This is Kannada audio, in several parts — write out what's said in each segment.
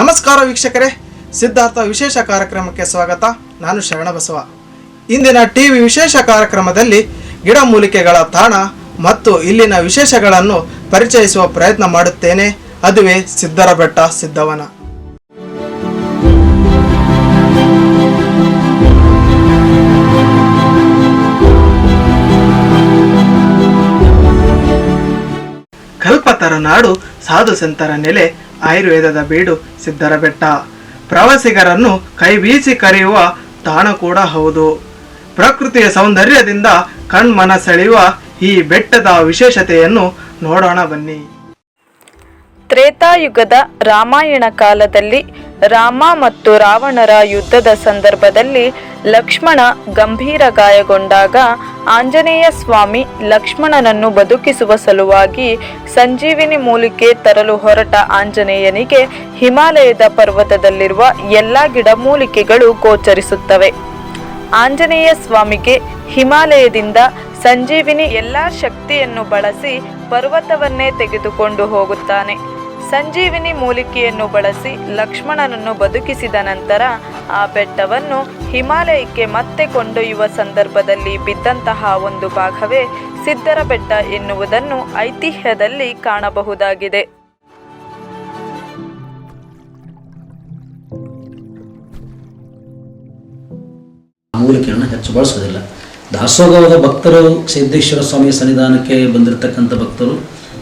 ನಮಸ್ಕಾರ ವೀಕ್ಷಕರೇ. ಸಿದ್ಧಾರ್ಥ ವಿಶೇಷ ಕಾರ್ಯಕ್ರಮಕ್ಕೆ ಸ್ವಾಗತ. ನಾನು ಶರಣಬಸವ ಇಂದಿನ ಟಿ ವಿ ವಿಶೇಷ ಕಾರ್ಯಕ್ರಮದಲ್ಲಿ ಗಿಡಮೂಲಿಕೆಗಳ ತಾಣ ಮತ್ತು ಇಲ್ಲಿನ ವಿಶೇಷಗಳನ್ನು ಪರಿಚಯಿಸುವ ಪ್ರಯತ್ನ ಮಾಡುತ್ತೇನೆ. ಅದುವೇ ಸಿದ್ದರ ಬೆಟ್ಟ ಸಿದ್ದವನ ಕಲ್ಪತರ ನಾಡು ಸಾಧು ಸಂತರ ನೆಲೆ ಆಯುರ್ವೇದದ ಬೀಡು ಸಿದ್ದರ ಬೆಟ್ಟ. ಪ್ರವಾಸಿಗರನ್ನು ಕೈ ಬೀಸಿ ಕರೆಯುವ ತಾಣ ಕೂಡ ಹೌದು. ಪ್ರಕೃತಿಯ ಸೌಂದರ್ಯದಿಂದ ಕಣ್ಮನ ಸೆಳೆಯುವ ಈ ಬೆಟ್ಟದ ವಿಶೇಷತೆಯನ್ನು ನೋಡೋಣ ಬನ್ನಿ. ತ್ರೇತಾಯುಗದ ರಾಮಾಯಣ ಕಾಲದಲ್ಲಿ ರಾಮ ಮತ್ತು ರಾವಣರ ಯುದ್ಧದ ಸಂದರ್ಭದಲ್ಲಿ ಲಕ್ಷ್ಮಣ ಗಂಭೀರ ಗಾಯಗೊಂಡಾಗ ಆಂಜನೇಯ ಸ್ವಾಮಿ ಲಕ್ಷ್ಮಣನನ್ನು ಬದುಕಿಸುವ ಸಲುವಾಗಿ ಸಂಜೀವಿನಿ ಮೂಲಿಕೆ ತರಲು ಹೊರಟ ಆಂಜನೇಯನಿಗೆ ಹಿಮಾಲಯದ ಪರ್ವತದಲ್ಲಿರುವ ಎಲ್ಲ ಗಿಡಮೂಲಿಕೆಗಳು ಗೋಚರಿಸುತ್ತವೆ. ಆಂಜನೇಯ ಸ್ವಾಮಿಗೆ ಹಿಮಾಲಯದಿಂದ ಸಂಜೀವಿನಿ ಎಲ್ಲ ಶಕ್ತಿಯನ್ನು ಬಳಸಿ ಪರ್ವತವನ್ನೇ ತೆಗೆದುಕೊಂಡು ಹೋಗುತ್ತಾನೆ. ಸಂಜೀವಿನಿ ಮೂಲಿಕೆಯನ್ನು ಬಳಸಿ ಲಕ್ಷ್ಮಣನನ್ನು ಬದುಕಿಸಿದ ನಂತರ ಆ ಬೆಟ್ಟವನ್ನು ಹಿಮಾಲಯಕ್ಕೆ ಮತ್ತೆ ಕೊಂಡೊಯ್ಯುವ ಸಂದರ್ಭದಲ್ಲಿ ಬಿದ್ದಂತಹ ಒಂದು ಭಾಗವೇ ಸಿದ್ದರ ಬೆಟ್ಟ ಎನ್ನುವುದನ್ನು ಐತಿಹ್ಯದಲ್ಲಿ ಕಾಣಬಹುದಾಗಿದೆ. ಮೂಲಿಕೆಯನ್ನು ಹೆಚ್ಚು ಬಳಸೋದಿಲ್ಲ. ದಾಸೋಗವಾದ ಭಕ್ತರು ಸಿದ್ದೇಶ್ವರ ಸ್ವಾಮಿಯ ಸನ್ನಿಧಾನಕ್ಕೆ ಬಂದಿರತಕ್ಕಂಥ ಭಕ್ತರು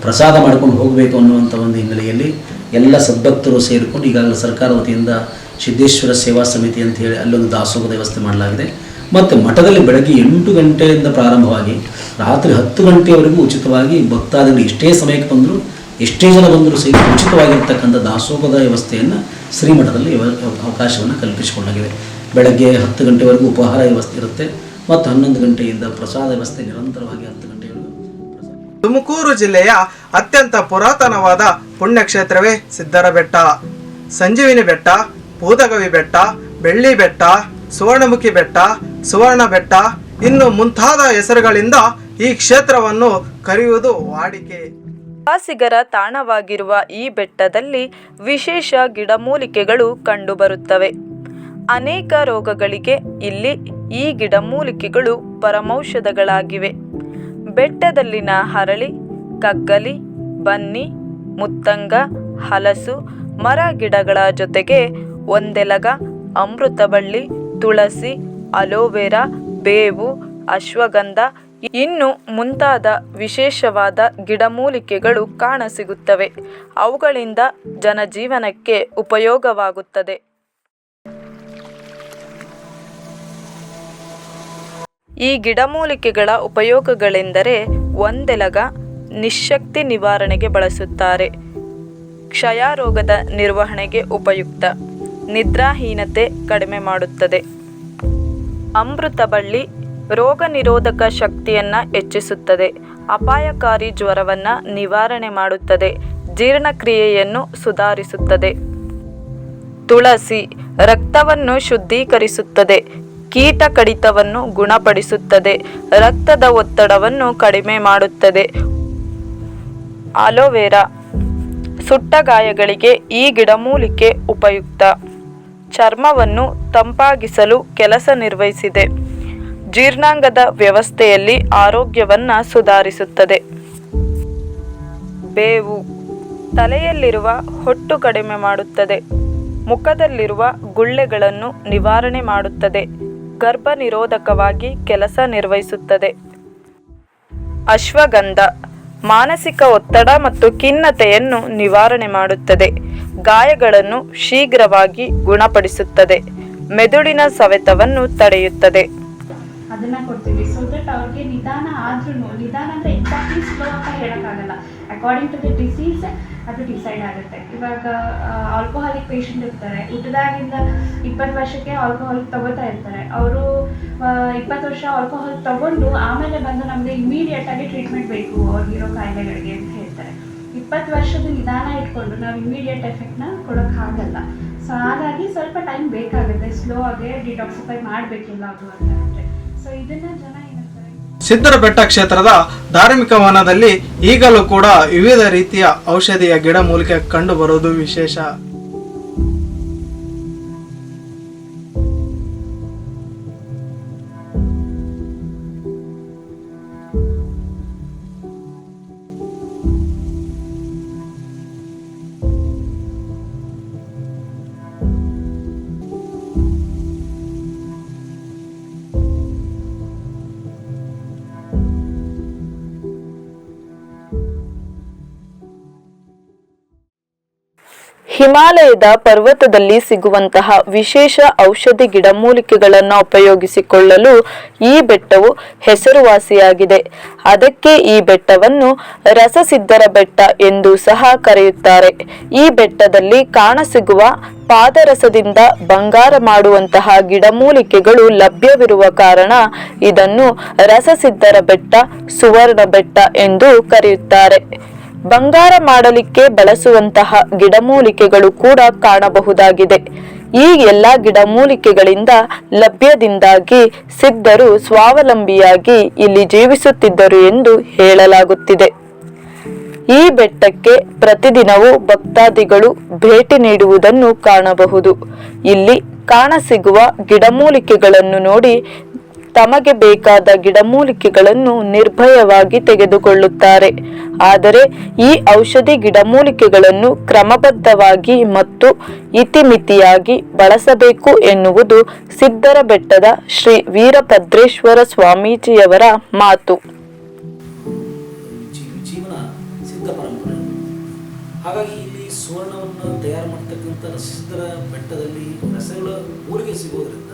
ಪ್ರಸಾದ ಮಾಡ್ಕೊಂಡು ಹೋಗಬೇಕು ಅನ್ನುವಂಥ ಒಂದು ಹಿನ್ನೆಲೆಯಲ್ಲಿ ಎಲ್ಲ ಸದ್ಭಕ್ತರು ಸೇರಿಕೊಂಡು ಈಗಾಗಲೇ ಸರ್ಕಾರ ವತಿಯಿಂದ ಸಿದ್ದೇಶ್ವರ ಸೇವಾ ಸಮಿತಿ ಅಂತ ಹೇಳಿ ಅಲ್ಲೊಂದು ದಾಸೋಹ ವ್ಯವಸ್ಥೆ ಮಾಡಲಾಗಿದೆ. ಮತ್ತು ಮಠದಲ್ಲಿ ಬೆಳಗ್ಗೆ ಎಂಟು ಗಂಟೆಯಿಂದ ಪ್ರಾರಂಭವಾಗಿ ರಾತ್ರಿ ಹತ್ತು ಗಂಟೆಯವರೆಗೂ ಉಚಿತವಾಗಿ ಭಕ್ತಾದಿಗಳು ಎಷ್ಟೇ ಸಮಯಕ್ಕೆ ಬಂದರೂ, ಎಷ್ಟೇ ಜನ ಬಂದರೂ ಸಹಿತ ಉಚಿತವಾಗಿರ್ತಕ್ಕಂಥ ದಾಸೋಹದ ವ್ಯವಸ್ಥೆಯನ್ನು ಶ್ರೀಮಠದಲ್ಲಿ ಅವಕಾಶವನ್ನು ಕಲ್ಪಿಸಿಕೊಳ್ಳಲಾಗಿದೆ. ಬೆಳಗ್ಗೆ ಹತ್ತು ಗಂಟೆವರೆಗೂ ಉಪಹಾರ ವ್ಯವಸ್ಥೆ ಇರುತ್ತೆ. ಮತ್ತು ಹನ್ನೊಂದು ಗಂಟೆಯಿಂದ ಪ್ರಸಾದ ವ್ಯವಸ್ಥೆ ನಿರಂತರವಾಗಿ ಹತ್ತು ಗಂಟೆಗಳು ತುಮಕೂರು ಜಿಲ್ಲೆಯ ಅತ್ಯಂತ ಪುರಾತನವಾದ ಪುಣ್ಯಕ್ಷೇತ್ರವೇ ಸಿದ್ದರ ಬೆಟ್ಟ ಸಂಜೀವಿನಿ ಬೆಟ್ಟ ಪೂದಗವಿ ಬೆಟ್ಟ, ಬೆಳ್ಳಿ ಬೆಟ್ಟ, ಸುವರ್ಣಮುಖಿ ಬೆಟ್ಟ, ಸುವರ್ಣ ಬೆಟ್ಟ ಇನ್ನು ಮುಂತಾದ ಹೆಸರುಗಳಿಂದ ಈ ಕ್ಷೇತ್ರವನ್ನು ಕರೆಯುವುದು ವಾಡಿಕೆ. ಪ್ರವಾಸಿಗರ ತಾಣವಾಗಿರುವ ಈ ಬೆಟ್ಟದಲ್ಲಿ ವಿಶೇಷ ಗಿಡಮೂಲಿಕೆಗಳು ಕಂಡುಬರುತ್ತವೆ. ಅನೇಕ ರೋಗಗಳಿಗೆ ಇಲ್ಲಿ ಈ ಗಿಡಮೂಲಿಕೆಗಳು ಪರಮೌಷಧಗಳಾಗಿವೆ. ಬೆಟ್ಟದಲ್ಲಿನ ಹರಳಿ, ಕಗ್ಗಲಿ, ಬನ್ನಿ, ಮುತ್ತಂಗ, ಹಲಸು, ಮರ ಗಿಡಗಳ ಜೊತೆಗೆ ಒಂದೆಲಗ ಅಮೃತಬಳ್ಳಿ, ತುಳಸಿ, ಅಲೋವೆರಾ, ಬೇವು, ಅಶ್ವಗಂಧ, ಇನ್ನು ಮುಂತಾದ ವಿಶೇಷವಾದ ಗಿಡಮೂಲಿಕೆಗಳು ಕಾಣಸಿಗುತ್ತವೆ. ಅವುಗಳಿಂದ ಜನಜೀವನಕ್ಕೆ ಉಪಯೋಗವಾಗುತ್ತದೆ. ಈ ಗಿಡಮೂಲಿಕೆಗಳ ಉಪಯೋಗಗಳೆಂದರೆ ಒಂದೆಲಗ ನಿಶಕ್ತಿ ನಿವಾರಣೆಗೆ ಬಳಸುತ್ತಾರೆ. ಕ್ಷಯ ರೋಗದ ನಿರ್ವಹಣೆಗೆ ಉಪಯುಕ್ತ. ನಿದ್ರಾಹೀನತೆ ಕಡಿಮೆ ಮಾಡುತ್ತದೆ. ಅಮೃತ ಬಳ್ಳಿ ರೋಗ ನಿರೋಧಕ ಶಕ್ತಿಯನ್ನು ಹೆಚ್ಚಿಸುತ್ತದೆ. ಅಪಾಯಕಾರಿ ಜ್ವರವನ್ನು ನಿವಾರಣೆ ಮಾಡುತ್ತದೆ. ಜೀರ್ಣಕ್ರಿಯೆಯನ್ನು ಸುಧಾರಿಸುತ್ತದೆ. ತುಳಸಿ ರಕ್ತವನ್ನು ಶುದ್ಧೀಕರಿಸುತ್ತದೆ. ಕೀಟ ಕಡಿತವನ್ನು ಗುಣಪಡಿಸುತ್ತದೆ. ರಕ್ತದ ಒತ್ತಡವನ್ನು ಕಡಿಮೆ ಮಾಡುತ್ತದೆ. ಅಲೋವೆರಾ ಸುಟ್ಟ ಗಾಯಗಳಿಗೆ ಈ ಗಿಡಮೂಲಿಕೆ ಉಪಯುಕ್ತ. ಚರ್ಮವನ್ನು ತಂಪಾಗಿಸಲು ಕೆಲಸ ನಿರ್ವಹಿಸಿದೆ. ಜೀರ್ಣಾಂಗದ ವ್ಯವಸ್ಥೆಯಲ್ಲಿ ಆರೋಗ್ಯವನ್ನು ಸುಧಾರಿಸುತ್ತದೆ. ಬೇವು ತಲೆಯಲ್ಲಿರುವ ಹೊಟ್ಟು ಕಡಿಮೆ ಮಾಡುತ್ತದೆ. ಮುಖದಲ್ಲಿರುವ ಗುಳ್ಳೆಗಳನ್ನು ನಿವಾರಣೆ ಮಾಡುತ್ತದೆ. ಗರ್ಭ ನಿರೋಧಕವಾಗಿ ಕೆಲಸ ನಿರ್ವಹಿಸುತ್ತದೆ. ಅಶ್ವಗಂಧ ಮಾನಸಿಕ ಒತ್ತಡ ಮತ್ತು ಖಿನ್ನತೆಯನ್ನು ನಿವಾರಣೆ ಮಾಡುತ್ತದೆ. ಗಾಯಗಳನ್ನು ಶೀಘ್ರವಾಗಿ ಗುಣಪಡಿಸುತ್ತದೆ. ಮೆದುಳಿನ ಸವೆತವನ್ನು ತಡೆಯುತ್ತದೆ. ಅದನ್ನ ಕೊಡ್ತೀವಿ. ಸೊ ದಟ್ ಅವ್ರಿಗೆ ನಿಧಾನ ಆದ್ರೂ ನಿಧಾನ ಅಂತ ಎಕ್ಸಾಕ್ಟ್ಲಿ ಸ್ಲೋ ಅಂತ ಹೇಳೋಕ್ಕಾಗಲ್ಲ. ಅಕಾರ್ಡಿಂಗ್ ಟು ದ ಡಿಸೀಸ್ ಅದು ಡಿಸೈಡ್ ಆಗುತ್ತೆ. ಇವಾಗ ಆಲ್ಕೋಹಾಲಿಕ್ ಪೇಷಂಟ್ ಇರ್ತಾರೆ. ಹುಟ್ಟಿದಾಗಿಂದ ಇಪ್ಪತ್ತು ವರ್ಷಕ್ಕೆ ಆಲ್ಕೋಹಾಲ್ ತಗೋತಾ ಇರ್ತಾರೆ. ಅವರು ಇಪ್ಪತ್ತು ವರ್ಷ ಆಲ್ಕೋಹಾಲ್ ತಗೊಂಡು ಆಮೇಲೆ ಬಂದು ನಮಗೆ ಇಮಿಡಿಯೇಟ್ ಆಗಿ ಟ್ರೀಟ್ಮೆಂಟ್ ಬೇಕು ಅವ್ರಿಗಿರೋ ಕಾಯಿಲೆಗಳಿಗೆ ಅಂತ ಹೇಳ್ತಾರೆ. ಇಪ್ಪತ್ತು ವರ್ಷದ ನಿಧಾನ ಇಟ್ಕೊಂಡು ನಾವು ಇಮಿಡಿಯೇಟ್ ಎಫೆಕ್ಟ್ನ ಕೊಡೋಕ್ಕಾಗಲ್ಲ ಸೊ ಹಾಗಾಗಿ ಸ್ವಲ್ಪ ಟೈಮ್ ಬೇಕಾಗುತ್ತೆ. ಸ್ಲೋ ಆಗಿ ಡಿಟಾಕ್ಸಿಫೈ ಮಾಡಬೇಕಿಲ್ಲ ಅದು ಅಂತ ಸೊ ಇದನ್ನ ಜನ ಸಿದ್ದರ ಬೆಟ್ಟ ಕ್ಷೇತ್ರದ ಧಾರ್ಮಿಕ ವನದಲ್ಲಿ ಈಗಲೂ ಕೂಡ ವಿವಿಧ ರೀತಿಯ ಔಷಧಿಯ ಗಿಡಮೂಲಿಕೆ ಕಂಡು ಬರುವುದು ವಿಶೇಷ. ಹಿಮಾಲಯದ ಪರ್ವತದಲ್ಲಿ ಸಿಗುವಂತಹ ವಿಶೇಷ ಔಷಧಿ ಗಿಡಮೂಲಿಕೆಗಳನ್ನು ಉಪಯೋಗಿಸಿಕೊಳ್ಳಲು ಈ ಬೆಟ್ಟವು ಹೆಸರುವಾಸಿಯಾಗಿದೆ. ಅದಕ್ಕೆ ಈ ಬೆಟ್ಟವನ್ನು ರಸಸಿದ್ಧರ ಬೆಟ್ಟ ಎಂದು ಸಹ ಕರೆಯುತ್ತಾರೆ. ಈ ಬೆಟ್ಟದಲ್ಲಿ ಕಾಣಸಿಗುವ ಪಾದರಸದಿಂದ ಬಂಗಾರ ಮಾಡುವಂತಹ ಗಿಡಮೂಲಿಕೆಗಳು ಲಭ್ಯವಿರುವ ಕಾರಣ ಇದನ್ನು ರಸಸಿದ್ಧರ ಬೆಟ್ಟ, ಸುವರ್ಣ ಬೆಟ್ಟ ಎಂದು ಕರೆಯುತ್ತಾರೆ. ಬಂಗಾರ ಮಾಡಲಿಕ್ಕೆ ಬಳಸುವಂತಹ ಗಿಡಮೂಲಿಕೆಗಳು ಕೂಡ ಕಾಣಬಹುದಾಗಿದೆ. ಈ ಎಲ್ಲ ಗಿಡಮೂಲಿಕೆಗಳಿಂದ ಲಭ್ಯದಿಂದಾಗಿ ಸಿದ್ಧರು ಸ್ವಾವಲಂಬಿಯಾಗಿ ಇಲ್ಲಿ ಜೀವಿಸುತ್ತಿದ್ದರು ಎಂದು ಹೇಳಲಾಗುತ್ತಿದೆ. ಈ ಬೆಟ್ಟಕ್ಕೆ ಪ್ರತಿದಿನವೂ ಭಕ್ತಾದಿಗಳು ಭೇಟಿ ನೀಡುವುದನ್ನು ಕಾಣಬಹುದು. ಇಲ್ಲಿ ಕಾಣಸಿಗುವ ಗಿಡಮೂಲಿಕೆಗಳನ್ನು ನೋಡಿ ತಮಗೆ ಬೇಕಾದ ಗಿಡಮೂಲಿಕೆಗಳನ್ನು ನಿರ್ಭಯವಾಗಿ ತೆಗೆದುಕೊಳ್ಳುತ್ತಾರೆ. ಆದರೆ ಈ ಔಷಧಿ ಗಿಡಮೂಲಿಕೆಗಳನ್ನು ಕ್ರಮಬದ್ಧವಾಗಿ ಮತ್ತು ಇತಿಮಿತಿಯಾಗಿ ಬಳಸಬೇಕು ಎನ್ನುವುದು ಸಿದ್ದರ ಬೆಟ್ಟದ ಶ್ರೀ ವೀರಭದ್ರೇಶ್ವರ ಸ್ವಾಮೀಜಿಯವರ ಮಾತು. ಸುವರ್ಣವನ್ನು ತಯಾರು ಮಾಡ್ತಕ್ಕಂಥ ಸಿದ್ಧರ ಬೆಟ್ಟದಲ್ಲಿ ರಸಗಳ ಊರಿಗೆ ಸಿಗೋದ್ರಿಂದ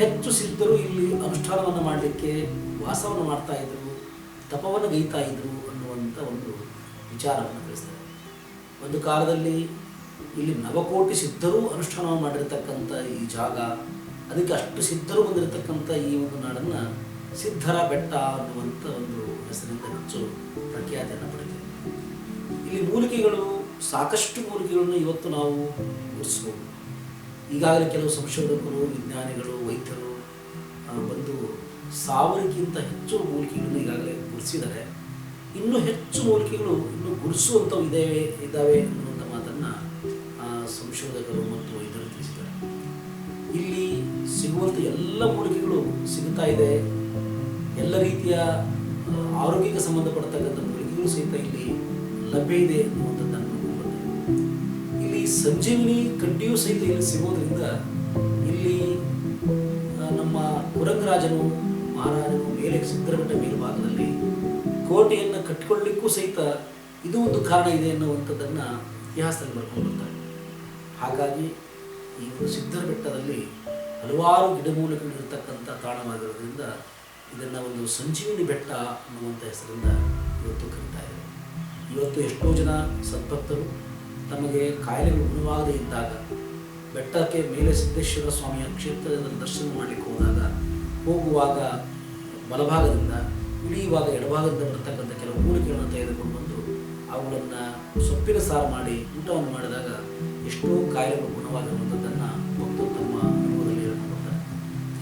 ಹೆಚ್ಚು ಸಿದ್ಧರು ಇಲ್ಲಿ ಅನುಷ್ಠಾನವನ್ನು ಮಾಡಲಿಕ್ಕೆ ವಾಸವನ್ನು ಮಾಡ್ತಾ ಇದ್ರು, ತಪವನ್ನು ಗೈತಾ ಇದ್ರು ಅನ್ನುವಂಥ ಒಂದು ವಿಚಾರವನ್ನು ತಿಳಿಸ್ತಾರೆ. ಒಂದು ಕಾಲದಲ್ಲಿ ಇಲ್ಲಿ ನವಕೋಟಿ ಸಿದ್ಧರು ಅನುಷ್ಠಾನ ಮಾಡಿರತಕ್ಕಂಥ ಈ ಜಾಗ, ಅದಕ್ಕೆ ಅಷ್ಟು ಸಿದ್ಧರು ಬಂದಿರತಕ್ಕಂಥ ಈ ಒಂದು ನಾಡನ್ನು ಸಿದ್ಧರ ಬೆಟ್ಟ ಅನ್ನುವಂಥ ಒಂದು ಹೆಸರಿಂದ ಹೆಚ್ಚು ಪ್ರಖ್ಯಾತಿಯನ್ನು ಪಡೆದಿದೆ. ಇಲ್ಲಿ ಮೂಲಿಕೆಗಳು ಸಾಕಷ್ಟು ಮೂಲಿಕೆಗಳನ್ನು ಇವತ್ತು ನಾವು ಗುರುತಿಸ್ಬೋದು. ಈಗಾಗಲೇ ಕೆಲವು ಸಂಶೋಧಕರು, ವಿಜ್ಞಾನಿಗಳು, ವೈದ್ಯರು ಬಂದು ಸಾವಿರಕ್ಕಿಂತ ಹೆಚ್ಚು ಮೂಲಿಕೆಗಳನ್ನು ಈಗಾಗಲೇ ಗುರುಸಿದ್ದಾರೆ ಇನ್ನೂ ಹೆಚ್ಚು ಮೂಲಿಕೆಗಳು ಇನ್ನೂ ಗುರುಸುವಂಥವು ಇದ್ದಾವೆ ಇದ್ದಾವೆ ಅನ್ನುವಂಥ ಮಾತನ್ನು ಸಂಶೋಧಕರು ಮತ್ತು ವೈದ್ಯರು ತಿಳಿಸಿದ್ದಾರೆ. ಇಲ್ಲಿ ಸಿಗುವಂಥ ಎಲ್ಲ ಮೂಲಿಕೆಗಳು ಸಿಗುತ್ತಾ ಇದೆ. ಎಲ್ಲ ರೀತಿಯ ಆರೋಗ್ಯಕ್ಕೆ ಸಂಬಂಧಪಡ್ತಕ್ಕಂಥ ಮೂಲಿಕೆಗಳು ಸಹಿತ ಇಲ್ಲಿ ಲಭ್ಯ ಇದೆ ಅನ್ನುವಂಥದ್ದನ್ನು ಸಂಜೀವಿನಿ ಕಡ್ಡಿಯೂ ಸಹಿತ ಇಲ್ಲಿ ಸಿಗೋದ್ರಿಂದ ಇಲ್ಲಿ ನಮ್ಮ ಕುರಂಗರಾಜನು ಮಹಾರಾಜನು ಮೇಲೆ ಸಿದ್ದರಬೆಟ್ಟ ಮೇಲ್ಭಾಗದಲ್ಲಿ ಕೋಟೆಯನ್ನು ಕಟ್ಟಿಕೊಳ್ಳಿಕ್ಕೂ ಸಹಿತ ಇದು ಒಂದು ಕಾರಣ ಇದೆ ಅನ್ನುವಂಥದ್ದನ್ನ ಇತಿಹಾಸದಲ್ಲಿ ಬರ್ಕೊಂಡು ಬರ್ತಾರೆ ಹಾಗಾಗಿ ಈ ಒಂದು ಸಿದ್ಧರ ಬೆಟ್ಟದಲ್ಲಿ ಹಲವಾರು ಗಿಡಮೂಲಿಕೆಗಳು ಇರತಕ್ಕಂಥ ತಾಣವಾಗಿರೋದ್ರಿಂದ ಇದನ್ನು ಒಂದು ಸಂಜೀವಿನಿ ಬೆಟ್ಟ ಅನ್ನುವಂಥ ಹೆಸರಿಂದ ಇವತ್ತು ಕರೀತಾ ಇದ್ದಾರೆ. ಇವತ್ತು ಎಷ್ಟೋ ಜನ ಸದ್ಭಕ್ತರು ತಮಗೆ ಕಾಯಿಲೆಗಳು ಗುಣವಾಗದೇ ಇದ್ದಾಗ, ಬೆಟ್ಟಕ್ಕೆ ಮೇಲೆ ಸಿದ್ದೇಶ್ವರ ಸ್ವಾಮಿಯ ಕ್ಷೇತ್ರದ ದರ್ಶನ ಮಾಡಲಿಕ್ಕೆ ಹೋದಾಗ, ಹೋಗುವಾಗ ಬಲಭಾಗದಿಂದ ಇಳಿಯುವಾಗ ಎಡಭಾಗದಿಂದ ಬರ್ತಕ್ಕಂಥ ಕೆಲವು ಮೂಲಿಕೆಗಳನ್ನು ತೆಗೆದುಕೊಂಡು ಬಂದು ಅವುಗಳನ್ನು ಸೊಪ್ಪಿನ ಸಾರು ಮಾಡಿ ಊಟವನ್ನು ಮಾಡಿದಾಗ ಎಷ್ಟೋ ಕಾಯಿಲೆಗಳು ಗುಣವಾಗಿರುವಂಥದ್ದನ್ನು ಮತ್ತು ತಮ್ಮ ಅನುಭವದಲ್ಲಿ ಹೇಳ್ಕೊಳ್ತಾರೆ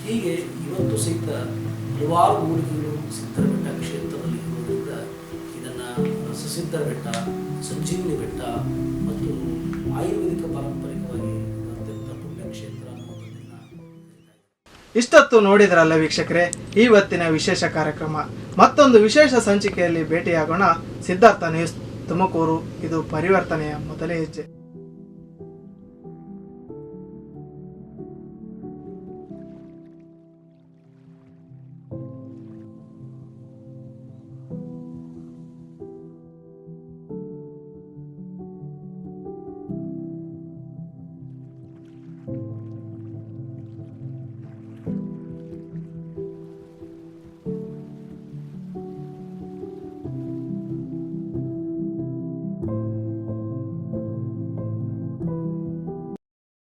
ಹೀಗೆ ಇವತ್ತು ಸಹಿತ ಹಲವಾರು ಮೂಲಿಕೆಗಳು ಸಿದ್ಧರ ಬೆಟ್ಟ ಕ್ಷೇತ್ರದಲ್ಲಿ ರಸಸಿದ್ಧರ ಬೆಟ್ಟ, ಸಂಜೀವಿನಿ ಬೆಟ್ಟ ಮತ್ತು ಆಯುರ್ವೇದಿಕ ಪಾರಂಪರಿಕವಾಗಿ ಅತ್ಯಂತ ಪುಣ್ಯ ಕ್ಷೇತ್ರ ಅನ್ನುವಂಥದ್ದನ್ನು ಕರೀತಾ ಇದ್ದಾರೆ. ಇಷ್ಟೊತ್ತು ನೋಡಿದ್ರಲ್ಲ ವೀಕ್ಷಕರೇ, ಇವತ್ತಿನ ವಿಶೇಷ ಕಾರ್ಯಕ್ರಮ. ಮತ್ತೊಂದು ವಿಶೇಷ ಸಂಚಿಕೆಯಲ್ಲಿ ಭೇಟಿಯಾಗೋಣ. ಸಿದ್ಧಾರ್ಥ ನ್ಯೂಸ್ ತುಮಕೂರು. ಇದು ಪರಿವರ್ತನೆಯ ಮೊದಲೇ ಹೆಜ್ಜೆ.